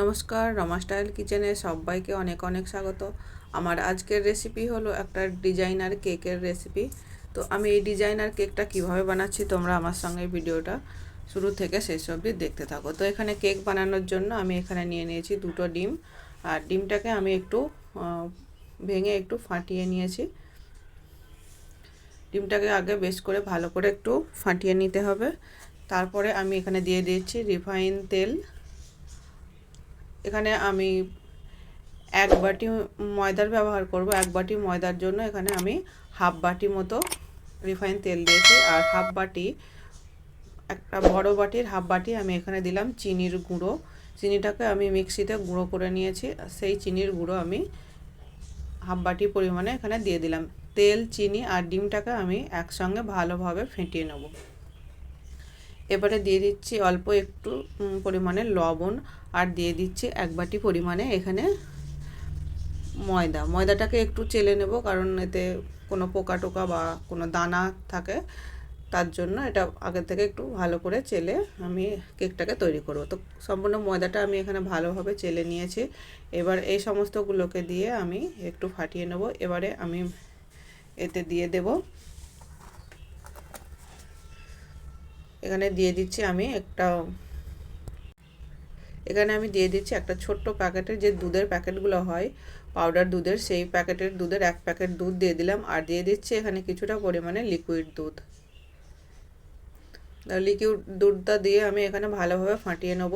নমস্কার, রমা স্টাইল কিচেনে সবাইকে অনেক অনেক স্বাগত। আমার আজকের রেসিপি হলো একটা ডিজাইনার কেকের রেসিপি তো আমি এই ডিজাইনার কেকটা কীভাবে বানাচ্ছি তোমরা আমার সঙ্গে ভিডিওটা শুরু থেকে শেষ অবধি দেখতে থাকো। তো এখানে কেক বানানোর জন্য আমি এখানে নিয়ে নিয়েছি দুটো ডিম। আর ডিমটাকে আমি একটু ভেঙে একটু ফাটিয়ে নিয়েছি। ডিমটাকে আগে বেশ করে ভালো করে একটু ফাটিয়ে নিতে হবে। তারপরে আমি এখানে দিয়ে দিয়েছি রিফাইন তেল। এখানে আমি এক বাটি ময়দার ব্যবহার করব, এক বাটি ময়দার জন্য এখানে আমি হাফ বাটি মতো রিফাইন তেল দিয়েছি। আর হাফ বাটি, একটা বড় বাটির হাফ বাটি আমি এখানে দিলাম চিনির গুঁড়ো। চিনিটাকে আমি মিক্সিতে গুঁড়ো করে নিয়েছি, সেই চিনির গুঁড়ো আমি হাফ বাটি পরিমাণে এখানে দিয়ে দিলাম। তেল, চিনি আর ডিমটাকে আমি একসঙ্গে ভালোভাবে ফেটিয়ে নেব। এবারে দিয়ে দিচ্ছি অল্প একটু পরিমাণে লবণ আর দিয়ে দিচ্ছি এক বাটি পরিমাণে এখানে ময়দা। ময়দাটাকে একটু চেলে নেব কারণ এতে কোনো পোকা টোকা বা কোনো দানা থাকে, তার জন্য এটা আগে থেকে একটু ভালো করে চেলে আমি কেকটাকে তৈরি করব। তো সম্পূর্ণ ময়দাটা আমি এখানে ভালোভাবে চেলে নিয়েছি। এবার এই সমস্তগুলোকে দিয়ে আমি একটু ফাটিয়ে নেব। এবারে আমি এতে দিয়ে দেব এখানে দিয়ে দিচ্ছি আমি একটা, এখানে আমি দিয়ে দিচ্ছি একটা ছোট্ট প্যাকেটের যে দুধের প্যাকেটগুলো হয়, পাউডার দুধের, সেই প্যাকেটের দুধের এক প্যাকেট দুধ দিয়ে দিলাম আর দিয়ে দিচ্ছি এখানে কিছুটা পরিমাণে লিকুইড দুধ। লিকুইড দুধটা দিয়ে আমি এখানে ভালোভাবে ফাটিয়ে নেব।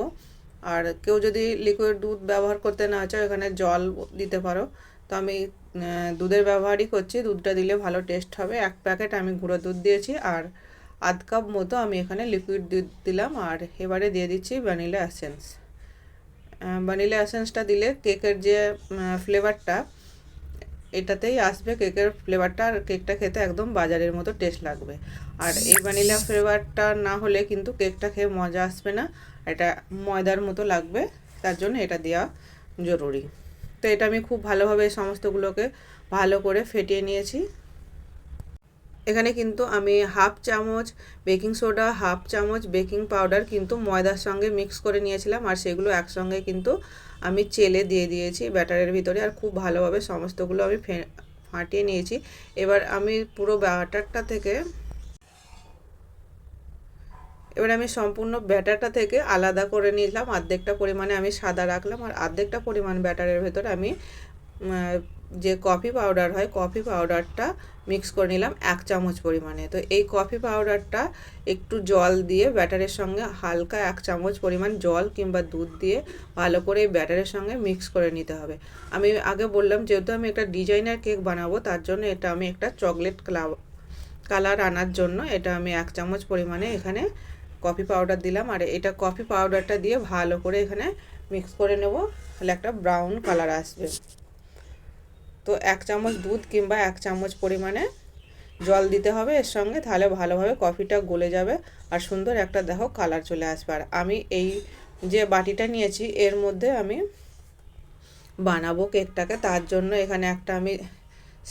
আর কেউ যদি লিকুইড দুধ ব্যবহার করতে না চাও, এখানে জল দিতে পারো। তো আমি দুধের ব্যবহারই করছি, দুধটা দিলে ভালো টেস্ট হবে। এক প্যাকেট আমি গুঁড়ো দুধ দিয়েছি আর আধ কাপ মতো আমি এখানে লিকুইড দিলাম আর এবারে দিয়ে দিচ্ছি ভ্যানিলা অ্যাসেন্স ভ্যানিলা অ্যাসেন্সটা দিলে কেকের যে ফ্লেভারটা এটাতেই আসবে কেকের ফ্লেভারটা আর কেকটা খেতে একদম বাজারের মতো টেস্ট লাগবে। আর এই ভ্যানিলা ফ্লেভারটা না হলে কিন্তু কেকটা খেয়ে মজা আসবে না, এটা ময়দার মতো লাগবে, তার জন্য এটা দেওয়া জরুরি। তো এটা আমি খুব ভালোভাবে সমস্তগুলোকে ভালো করে ফেটিয়ে নিয়েছি। এখানে কিন্তু আমি হাফ চামচ বেকিং সোডা, হাফ চামচ বেকিং পাউডার কিন্তু ময়দার সঙ্গে মিক্স করে নিয়েছিলাম আর সেগুলো একসঙ্গে কিন্তু আমি চেলে দিয়ে দিয়েছি ব্যাটারের ভিতরে আর খুব ভালোভাবে সমস্তগুলো আমি ফাটিয়ে নিয়েছি। এবার আমি পুরো ব্যাটারটা থেকে এবার আমি সম্পূর্ণ ব্যাটারটা থেকে আলাদা করে নিলাম। অর্ধেকটা পরিমাণে আমি সাদা রাখলাম আর অর্ধেকটা পরিমাণ ব্যাটারের ভেতরে আমি যে কফি পাউডার হয়, কফি পাউডারটা মিক্স করে নিলাম এক চামচ পরিমাণে। তো এই কফি পাউডারটা একটু জল দিয়ে ব্যাটারের সঙ্গে হালকা এক চামচ পরিমাণ জল কিংবা দুধ দিয়ে ভালো করে এই ব্যাটারের সঙ্গে মিক্স করে নিতে হবে। আমি আগে বললাম যেহেতু আমি একটা ডিজাইনার কেক বানাবো, তার জন্য এটা আমি একটা চকলেট ক্লাব কালার আনার জন্য এটা আমি এক চামচ পরিমাণে এখানে কফি পাউডার দিলাম। আর এটা কফি পাউডারটা দিয়ে ভালো করে এখানে মিক্স করে নেব, তাহলে একটা ব্রাউন কালার আসবে। তো এক চামচ দুধ কিংবা এক চামচ পরিমাণে জল দিতে হবে এর সঙ্গে, তাহলে ভালোভাবে কফিটা গলে যাবে আর সুন্দর একটা দেখো কালার চলে আসবে। আর আমি এই যে বাটিটা নিয়েছি, এর মধ্যে আমি বানাবো কেকটাকে। তার জন্য এখানে একটা আমি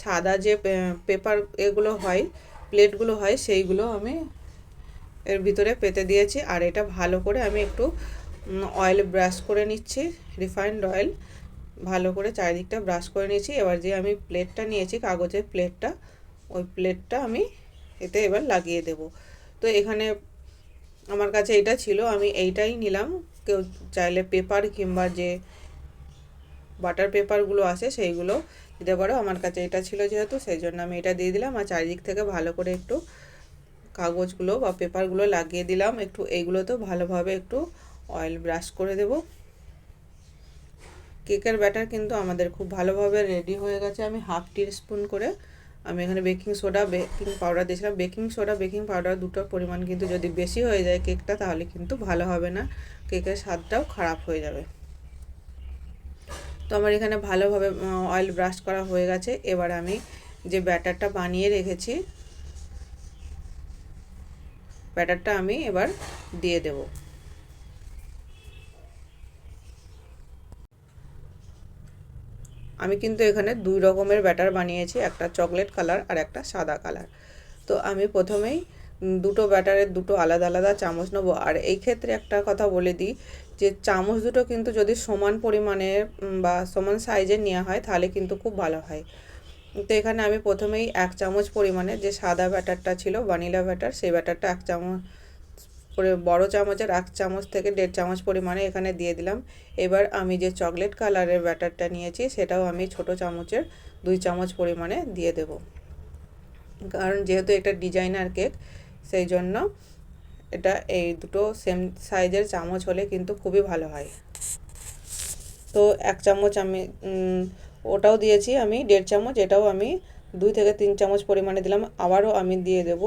সাদা যে পেপার এগুলো হয়, প্লেটগুলো হয়, সেইগুলো আমি এর ভিতরে পেতে দিয়েছি। আর এটা ভালো করে আমি একটু অয়েল ব্রাশ করে নিচ্ছি রিফাইন্ড অয়েল ভালো করে চারিদিকটা ব্রাশ করে নিয়েছি। এবার যে আমি প্লেটটা নিয়েছি, কাগজের প্লেটটা ওই প্লেটটা আমি এতে এবার লাগিয়ে দেব। তো এখানে আমার কাছে এটা ছিল, আমি এইটাই নিলাম। কেউ চাইলে পেপার কিংবা যে বাটার পেপারগুলো আছে, সেইগুলো দিতে পারো। আমার কাছে এটা ছিল যেহেতু, সেই জন্য আমি এটা দিয়ে দিলাম। আর চারিদিক থেকে ভালো করে একটু কাগজগুলো বা পেপারগুলো লাগিয়ে দিলাম। একটু এইগুলোতেও ভালোভাবে একটু অয়েল ব্রাশ করে দেবো। কেকের ব্যাটার কিন্তু আমাদের খুব ভালোভাবে রেডি হয়ে গেছে। আমি হাফ টি স্পুন করে আমি এখানে বেকিং সোডা বেকিং পাউডার দিয়েছিলাম। বেকিং সোডা বেকিং পাউডার দুটোর পরিমাণ কিন্তু যদি বেশি হয়ে যায় কেকটা, তাহলে কিন্তু ভালো হবে না। কেকের স্বাদটাও খারাপ হয়ে যাবে। তো আমার এখানে ভালোভাবে অয়েল ব্রাশ করা হয়ে গেছে। এবার আমি যে ব্যাটারটা বানিয়ে রেখেছি, ব্যাটারটা আমি এবার দিয়ে দেবো। আমি কিন্তু এখানে দুই রকমের ব্যাটার বানিয়েছি, একটা চকলেট কালার আর একটা সাদা কালার। তো আমি প্রথমেই দুটো ব্যাটারের দুটো আলাদা আলাদা চামচ নেব। আর এই ক্ষেত্রে একটা কথা বলে দিই যে, চামচ দুটো কিন্তু যদি সমান পরিমাণে বা সমান সাইজের নেওয়া হয়, তাহলে কিন্তু খুব ভালো হয়। তো এখানে আমি প্রথমেই এক চামচ পরিমাণে যে সাদা ব্যাটারটা ছিল, ভ্যানিলা ব্যাটার, সেই ব্যাটারটা এক চামচ করে বড় চামচের এক চামচ থেকে দেড় চামচ পরিমাণে এখানে দিয়ে দিলাম। এবার আমি যে চকলেট কালারের ব্যাটারটা নিয়েছি, সেটাও আমি ছোট চামচের দুই চামচ পরিমাণে দিয়ে দেব। কারণ যেহেতু এটা ডিজাইনার কেক, সেই জন্য এটা এই দুটো সেম সাইজের চামচ হলে কিন্তু খুবই ভালো হয়। তো এক চামচ আমি ওটাও দিয়েছি আমি দেড় চামচ, এটাও আমি দুই থেকে তিন চামচ পরিমাণে দিলাম। আবারও আমি দিয়ে দেব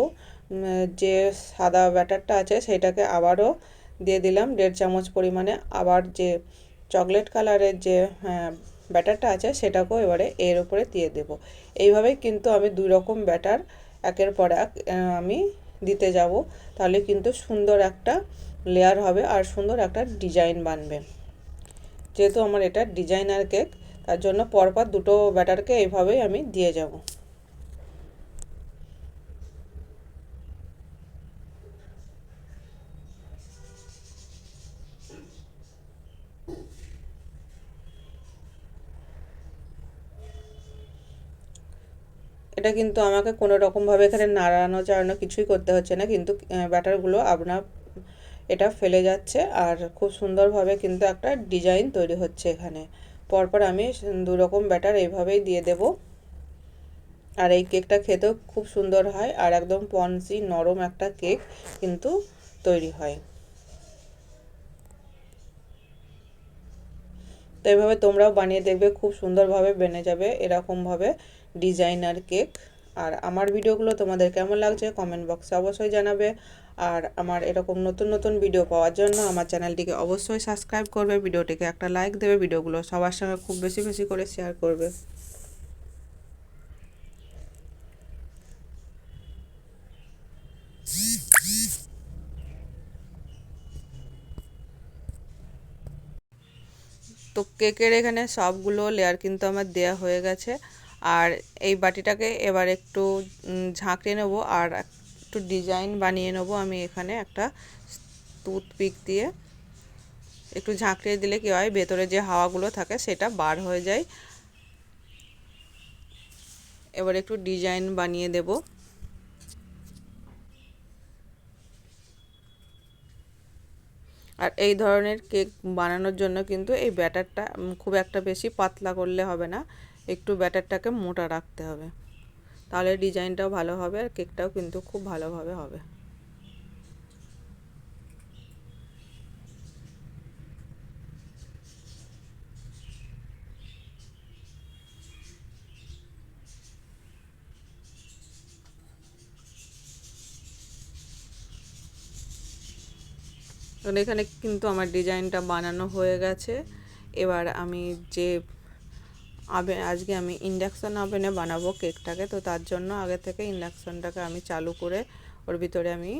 যে সাদা ব্যাটারটা আছে সেটাকে আবারও দিয়ে দিলাম। দেড় চামচ পরিমাণে আবার যে চকলেট কালারের যে হ্যাঁ, ব্যাটারটা আছে সেটাকেও এবারে এর উপরে দিয়ে দেব। এইভাবেই কিন্তু আমি দুই রকম ব্যাটার একের পর এক আমি দিতে যাব। তাহলে কিন্তু সুন্দর একটা লেয়ার হবে আর সুন্দর একটা ডিজাইন বানবে। যেহেতু আমার এটা ডিজাইনার কেক তার জন্য পরপর দুটো ব্যাটারকে এইভাবেই আমি দিয়ে যাব। এটা কিন্তু আমাকে কোনো রকমভাবে এখানে নাড়ানো চাড়ানো কিছুই করতে হচ্ছে না, কিন্তু ব্যাটারগুলো আপনার এটা ফেলে যাচ্ছে আর খুব সুন্দরভাবে কিন্তু একটা ডিজাইন তৈরি হচ্ছে এখানে। পরপর আমি দু রকম ব্যাটার এইভাবেই দিয়ে দেব। আর এই কেকটা খেতেও খুব সুন্দর হয় আর একদম পন্সি নরম একটা কেক কিন্তু তৈরি হয়। তো এইভাবে তোমরাও বানিয়ে দেখবে, খুব সুন্দরভাবে বেনে যাবে এরকমভাবে ডিজাইনার কেক। আর আমার ভিডিওগুলো তোমাদের কেমন লাগছে কমেন্ট বক্সে অবশ্যই জানাবে। আর আমার এরকম নতুন নতুন ভিডিও পাওয়ার জন্য আমার চ্যানেলটিকে অবশ্যই সাবস্ক্রাইব করবে, ভিডিওটিকে একটা লাইক দেবে, ভিডিওগুলো সবার সঙ্গে খুব বেশি বেশি করে শেয়ার করবে। তো কেকের এখানে সবগুলো লেয়ার কিন্তু আমার দেয়া হয়ে গেছে। আর এই বাটিটাকে এবার একটু ঝাঁকড়ে নেব আর একটু ডিজাইন বানিয়ে নেব আমি এখানে একটা টুথপিক দিয়ে। একটু ঝাঁকড়ে দিলে কী হয়, ভেতরে যে হাওয়াগুলো থাকে সেটা বার হয়ে যায়। এবার একটু ডিজাইন বানিয়ে দেবো। আর এই ধরনের কেক বানানোর জন্য কিন্তু এই ব্যাটারটা খুব একটা বেশি পাতলা করলে হবে না। একটু ব্যাটারটাকে মোটা রাখতে হবে। তাহলে ডিজাইনটাও ভালো হবে আর কেকটাও কিন্তু খুব ভালোভাবে হবে। কারণ এখানে কিন্তু আমার ডিজাইনটা বানানো হয়ে গেছে। এবার আমি যে আবে, আজকে আমি ইন্ডাকশান ওভেনে বানাবো কেকটাকে, তো তার জন্য আগে থেকে ইন্ডাকশানটাকে আমি চালু করে ওর ভিতরে আমি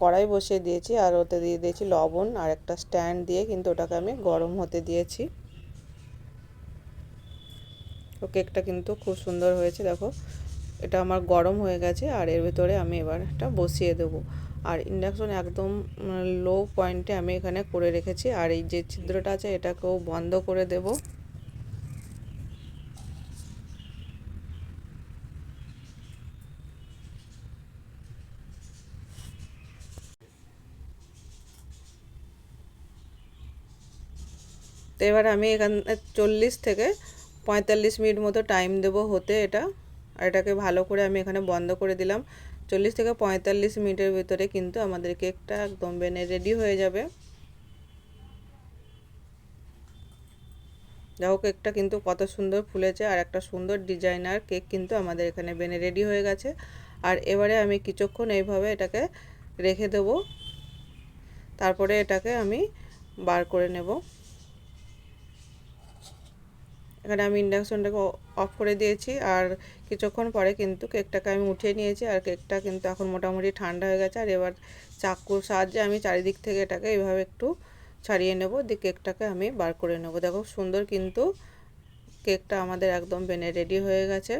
কড়াই বসিয়ে দিয়েছি আর ওতে দিয়ে দিয়েছি লবণ আর একটা স্ট্যান্ড দিয়ে কিন্তু ওটাকে আমি গরম হতে দিয়েছি। তো কেকটা কিন্তু খুব সুন্দর হয়েছে, দেখো। এটা আমার গরম হয়ে গেছে আর এর ভিতরে আমি এবার এটা বসিয়ে দেবো। আর ইন্ডাকশন একদম লো পয়েন্টে আমি এখানে করে রেখেছি। আর এই যে ছিদ্রটা আছে, এটাকেও বন্ধ করে দেব। তো এবার আমি এখান, চল্লিশ থেকে পঁয়তাল্লিশ মিনিট মতো টাইম দেবো হতে এটা। আর এটাকে ভালো করে আমি এখানে বন্ধ করে দিলাম। চল্লিশ থেকে পঁয়তাল্লিশ মিনিটের ভিতরে কিন্তু আমাদের কেকটা একদম বেনে রেডি হয়ে যাবে। দেখো কেকটা কিন্তু কত সুন্দর ফুলেছে আর একটা সুন্দর ডিজাইনার কেক কিন্তু আমাদের এখানে বেনে রেডি হয়ে গেছে। আর এবারে আমি কিছুক্ষণ এইভাবে এটাকে রেখে দেবো। তারপরে এটাকে আমি বার করে নেব। এখানে আমি ইন্ডাকশনটাকে অফ করে দিয়েছি। আর কিছুক্ষণ পরে কিন্তু কেকটাকে আমি উঠিয়ে নিয়েছি। আর কেকটা কিন্তু এখন মোটামুটি ঠান্ডা হয়ে গেছে। আর এবার চাকুর সাহায্যে আমি চারিদিক থেকে এটাকে এভাবে একটু ছাড়িয়ে নেব। দিয়ে কেকটাকে আমি বার করে নেব। দেখো সুন্দর কিন্তু কেকটা আমাদের একদম বেনে রেডি হয়ে গেছে।